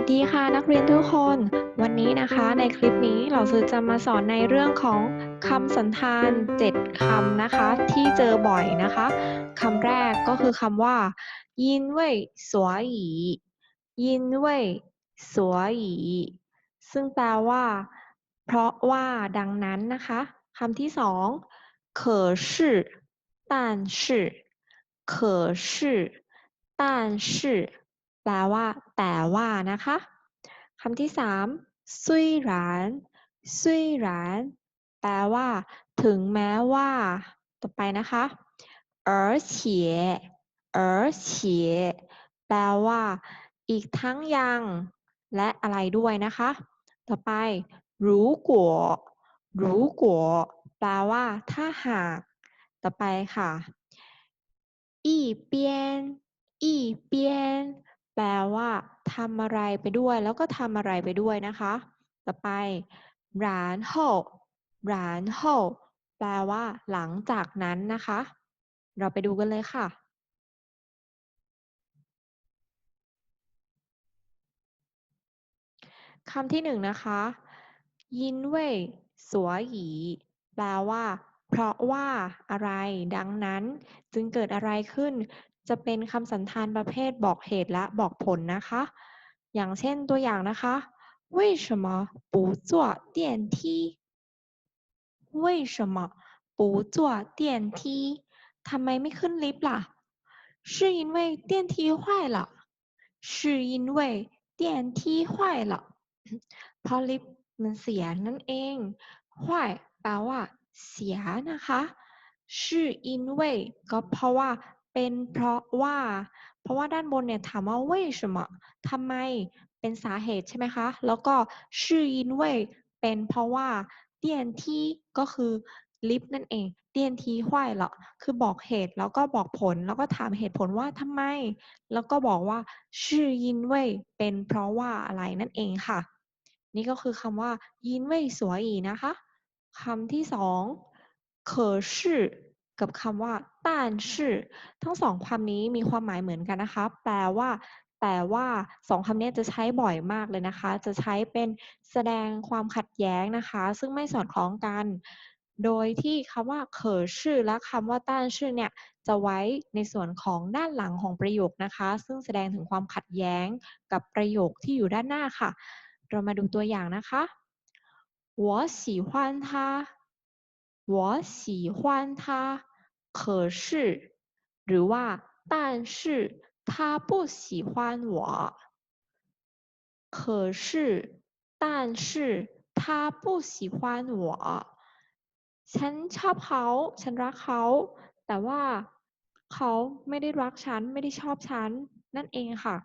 วัสดีค่ะนักเรียนทุกคน วันนี้นะคะในคลิปนี้เราจะมาสอนในเรื่องของคำสันธาน 7คำนะคะ ที่เจอบ่อยนะคะคำแรกก็คือคำว่ายินเว่ยสวอียินเว่ยสวอีซึ่งแปลว่า เพราะว่าดังนั้นนะคะคำที่สอง可是但是可是但是 แปลว่า แต่ว่านะคะคำที่สาม虽然虽然แปลว่า ถึงแม้ว่า ต่อไปนะคะ而且而且แปลว่า อีกทั้งยัง และอะไรด้วยนะคะ ต่อไป如果如果แปลว่า ถ้าหาก ต่อไปค่ะ一边一边 แปลว่าทำอะไรไปด้วย แล้วก็ทำอะไรไปด้วยนะคะ ต่อไป然后然后แปลว่า หลังจากนั้นนะคะ เราไปดูกันเลยค่ะ คำที่หนึ่งนะคะยินเว่ยสวหยีแปลว่า เพราะว่าอะไร ดังนั้นจึงเกิดอะไรขึ้น จะเป็นคำสันธานประเภทบอกเหตุและบอกผลนะคะ อย่างเช่นตัวอย่างนะคะ为什么不坐电梯为什么不坐电梯ทำไมไม่ขึ้นลิฟต์ล่ะ是因为电梯坏了是因为电梯坏了เพราะลิฟต์มันเสียนั่นเอง坏แปลว่า เสียนะคะ是因为ก็เพราะว่า เป็นเพราะว่า เพราะว่าด้านบนเนี่ยถามว่า为什么ทำไม เป็นสาเหตุใช่ไหมคะ แล้วก็是因为เป็นเพราะว่า电梯ก็คือลิฟต์นั่นเอง电梯坏了คือบอกเหตุแล้วก็บอกผล แล้วก็ถามเหตุผลว่าทำไม แล้วก็บอกว่า是因为เป็นเพราะว่าอะไรนั่นเองค่ะ นี่ก็คือคำว่ายินเว่ยสวยอีนะคะคำที่สอง可是 กับคำว่า但是ทั้งสองคำนี้มีความหมายเหมือนกันนะคะ แปลว่า แต่ว่าสองคำนี้จะใช้บ่อยมากเลยนะคะ จะใช้เป็นแสดงความขัดแย้งนะคะ ซึ่งไม่สอดคล้องกัน โดยที่คำว่าเขอชื่อและคำว่าต้านชื่อเนี่ย จะไว้ในส่วนของด้านหลังของประโยคนะคะ ซึ่งแสดงถึงความขัดแย้งกับประโยคที่อยู่ด้านหน้าค่ะ เรามาดูตัวอย่างนะคะ我喜欢他我喜欢他 可是หรือว่า但是他不喜欢我可是但是他不喜欢我ฉันชอบเขา ฉันรักเขา แต่ว่าเขาไม่ได้รักฉัน ไม่ได้ชอบฉัน นั่นเองค่ะ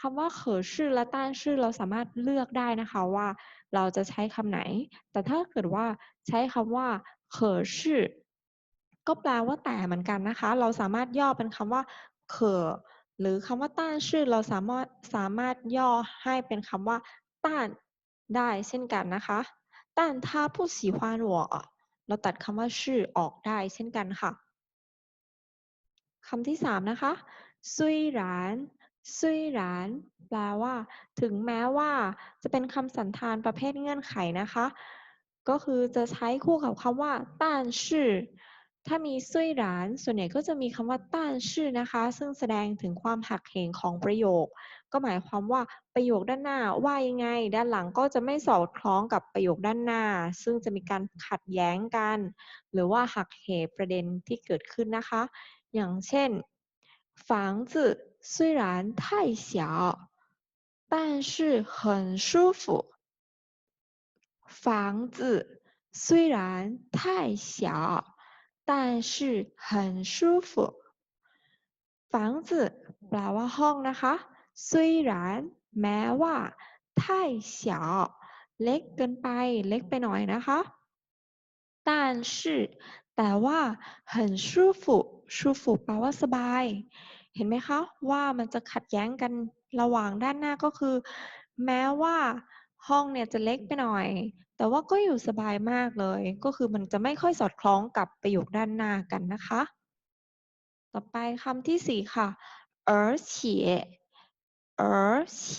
คำว่าเขอชื่อและต้านชื่อเราสามารถเลือกได้นะคะว่า เราจะใช้คำไหน แต่ถ้าเกิดว่าใช้คำว่าเขอชื่อ ก็แปลว่าแต่เหมือนกันนะคะ เราสามารถย่อเป็นคำว่าเขอหรือคำว่าต้านชื่อเราสามารถสามารถย่อให้เป็นคำว่า ต้านได้เช่นกันนะคะต้านถ้าผู้สีฮวานหัวเราตัดคำว่าชื่อออกได้เช่นกันค่ะคำที่สามนะคะซุยหลานซุยหลานแปลว่า ถึงแม้ว่าจะเป็นคำสันธานประเภทเงื่อนไขนะคะ ก็คือจะใช้คู่กับคำว่าต้านชื่อ ถ้ามีซุยหรานส่วนใหญ่ก็จะมีคำว่าต้านชื่อนะคะ ซึ่งแสดงถึงความหักเหของประโยค ก็หมายความว่าประโยคด้านหน้าว่ายังไง ด้านหลังก็จะไม่สอดคล้องกับประโยคด้านหน้า ซึ่งจะมีการขัดแย้งกัน หรือว่าหักเหประเด็นที่เกิดขึ้นนะคะ อย่างเช่น房子虽然太小但是很舒服房子虽然太小 但是很舒服房子แปลว่าห้องนะคะ虽然แม้ว่า太小เล็กเกินไป เล็กไปหน่อยนะคะ但是แต่ว่า很舒服舒服แปลว่าสบาย เห็นไหมคะ ว่ามันจะขัดแย้งกันระหว่างด้านหน้าก็คือ แม้ว่าห้องเนี่ยจะเล็กไปหน่อย แต่ว่าก็อยู่สบายมากเลย ก็คือมันจะไม่ค่อยสอดคล้องกับประโยคด้านหน้ากันนะคะ ต่อไปคำที่สี่ค่ะ而且而且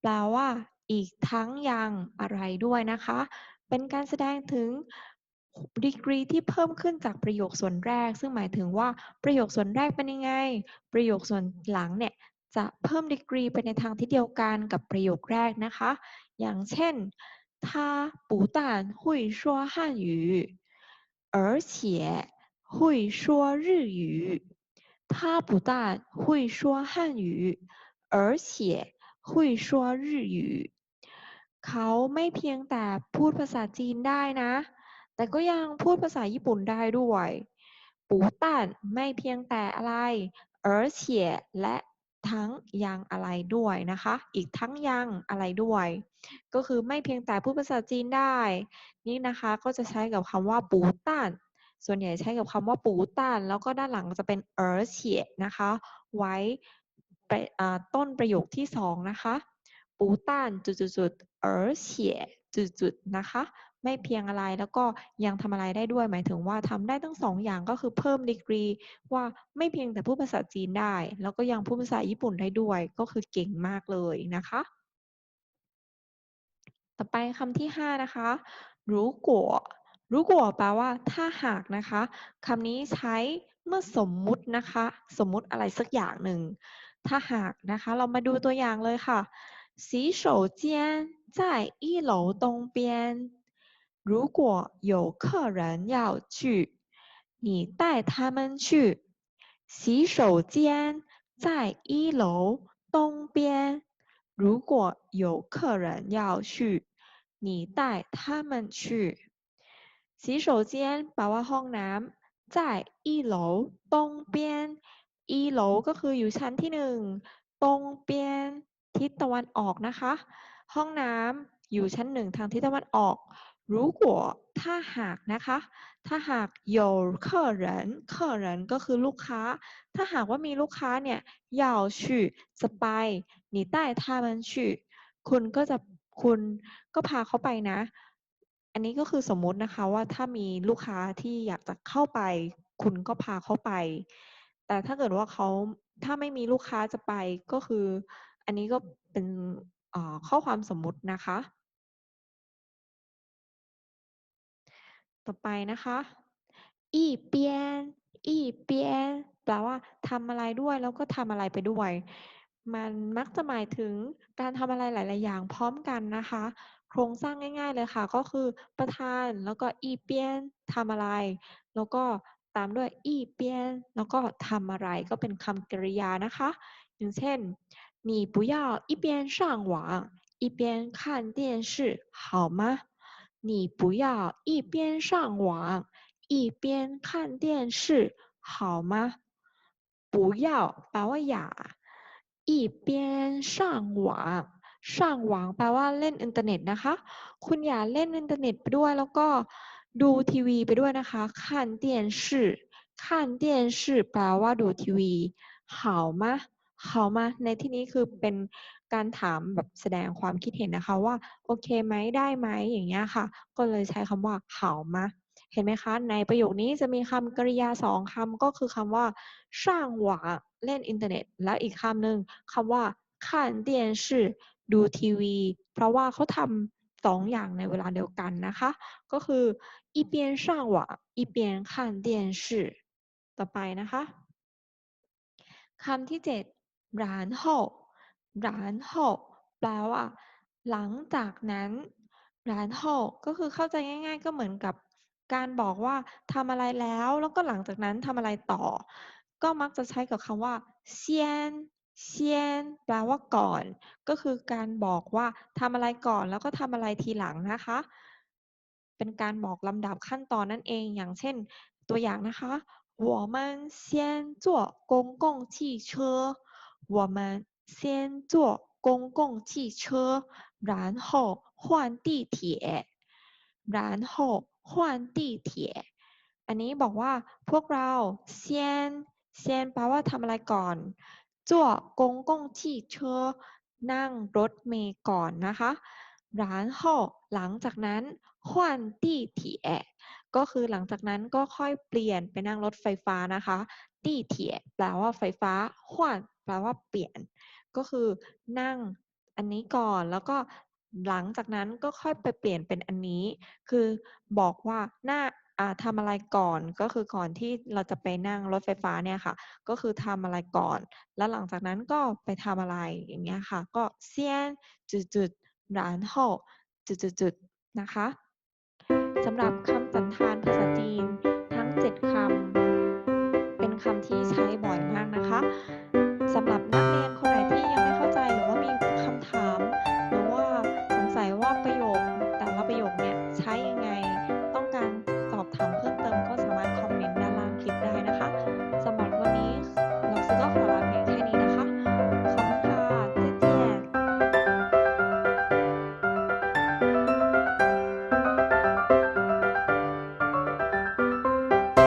แปลว่า อีกทั้งยังอะไรด้วยนะคะ เป็นการแสดงถึงดีกรีที่เพิ่มขึ้นจากประโยคส่วนแรก ซึ่งหมายถึงว่าประโยคส่วนแรกเป็นยังไง ประโยคส่วนหลังเนี่ยจะเพิ่มดีกรีไปในทางที่เดียวกันกับประโยคแรกนะคะ อย่างเช่น 他不但会说汉语而且会说日语他不但会说汉语而且会说日语เขาไม่เพียงแต่พูดภาษาจีนได้นะ แต่ก็ยังพูดภาษาญี่ปุ่นได้ด้วยปูตันไม่เพียงแต่อะไร而且และ ทั้งยังอะไรด้วยนะคะ อีกทั้งยังอะไรด้วย ก็คือไม่เพียงแต่พูดภาษาจีนได้ นี่นะคะก็จะใช้กับคำว่าปูตันส่วนใหญ่ใช้กับคำว่าปูตันแล้วก็ด้านหลังจะเป็นเออเฉียนะคะ ไว้ต้นประโยคที่สองนะคะปูตันจุดจุดเออเฉียจุดๆนะคะ ไม่เพียงอะไรแล้วก็ยังทำอะไรได้ด้วย หมายถึงว่าทำได้ทั้งสองอย่างก็คือเพิ่มดีกรีว่าไม่เพียงแต่พูดภาษาจีนได้ แล้วก็ยังพูดภาษาญี่ปุ่นได้ด้วย ก็คือเก่งมากเลยนะคะ ต่อไปคำที่ห้านะคะ如果如果แปลว่าถ้าหากนะคะคำนี้ใช้เมื่อสมมุตินะคะ สมมุติอะไรสักอย่างหนึ่ง ถ้าหากนะคะ เรามาดูตัวอย่างเลยค่ะ洗手间在一楼东边 如果有客人要去你带他们去洗手间在一楼东边如果有客人要去你带他们去洗手间แปลว่าห้องน้ำ在一楼东边一楼ก็คืออยู่ชั้นที่หนึ่งตรงเปียนทิศตะวันออกนะคะ ห้องน้ำอยู่ชั้นหนึ่งทางทิศตะวันออก 如果ถ้าหากนะคะ ถ้าหาก有客人客人ก็คือลูกค้า ถ้าหากว่ามีลูกค้าเนี่ย要去จะไป你带他们去คุณก็จะคุณก็พาเขาไปนะ อันนี้ก็คือสมมุตินะคะว่าถ้ามีลูกค้าที่อยากจะเข้าไป คุณก็พาเขาไป แต่ถ้าเกิดว่าเขาถ้าไม่มีลูกค้าจะไปก็คือ อันนี้ก็เป็นเอ่อข้อความสมมุตินะคะ ต่อไปนะคะอีเปียนอีเปียนแปลว่าทำอะไรด้วยแล้วก็ทำอะไรไปด้วย มันมักจะหมายถึงการทำอะไรหลาย ๆ อย่างพร้อมกันนะคะ โครงสร้างง่าย ๆ เลยค่ะ ก็คือประธานแล้วก็อีเปียนทำอะไร แล้วก็ตามด้วยอีเปียนแล้วก็ทำอะไรก็เป็นคำกริยานะคะ อย่างเช่น你不要一边上网一边看电视好吗 你不要一边上网一边看电视好吗不要แปลว่าอย่า一边上网上网แปลว่าเล่นอินเทอร์เน็ตนะคะ คุณอย่าเล่นอินเทอร์เน็ตไปด้วย แล้วก็ดูทีวีไปด้วยนะคะ看电视看电视แปลว่าดูทีวี好吗好吗ในที่นี้คือเป็น การถามแบบแสดงความคิดเห็นนะคะว่า โอเคไหมได้ไหมอย่างเงี้ยค่ะ ก็เลยใช้คำว่า好吗เห็นไหมคะ ในประโยคนี้จะมีคำกริยาสองคำก็คือคำว่า上网เล่นอินเทอร์เน็ต แล้วอีกคำหนึ่งคำว่า看电视ดูทีวี เพราะว่าเขาทำสองอย่างในเวลาเดียวกันนะคะ ก็คือ一边上网一边看电视ต่อไปนะคะคำที่เจ็ด然后 然后แปลว่า หลังจากนั้น然后ก็คือเข้าใจง่าย ๆ ก็เหมือนกับการบอกว่าทำอะไรแล้ว แล้วก็หลังจากนั้นทำอะไรต่อ ก็มักจะใช้กับคำว่า先先แปลว่าก่อน ก็คือการบอกว่าทำอะไรก่อนแล้วก็ทำอะไรทีหลังนะคะ เป็นการบอกลำดับขั้นตอนนั่นเอง อย่างเช่น ตัวอย่างนะคะ我们先坐公共汽车我们 先坐公共汽车然后换地铁然后换地铁อันนี้บอกว่าพวกเรา先先แปลว่าทำอะไรก่อน坐公共汽车นั่งรถเมล์ก่อนนะคะ然后หลังจากนั้น换地铁ก็คือหลังจากนั้นก็ค่อยเปลี่ยนไปนั่งรถไฟฟ้านะคะตี้เถียแปลว่าไฟฟ้าหวน แปลว่าเปลี่ยน ก็คือนั่งอันนี้ก่อนแล้วก็หลังจากนั้นก็ค่อยไปเปลี่ยนเป็นอันนี้ คือบอกว่าหน้าทำอะไรก่อนก็คือก่อนที่เราจะไปนั่งรถไฟฟ้าเนี่ยค่ะ ก็คือทำอะไรก่อน แล้วหลังจากนั้นก็ไปทำอะไรอย่างเงี้ยค่ะ ก็เซียนจุดจุดร้านหกจุดจุดจุดนะคะสำหรับคำสันธานภาษาจีนทั้ง 7คำเป็นคำที่ใช้บ่อยมากนะคะ สำหรับนักเรียนคนไหนที่ยังไม่เข้าใจหรือว่ามีคำถาม หรือว่าสงสัยว่าประโยค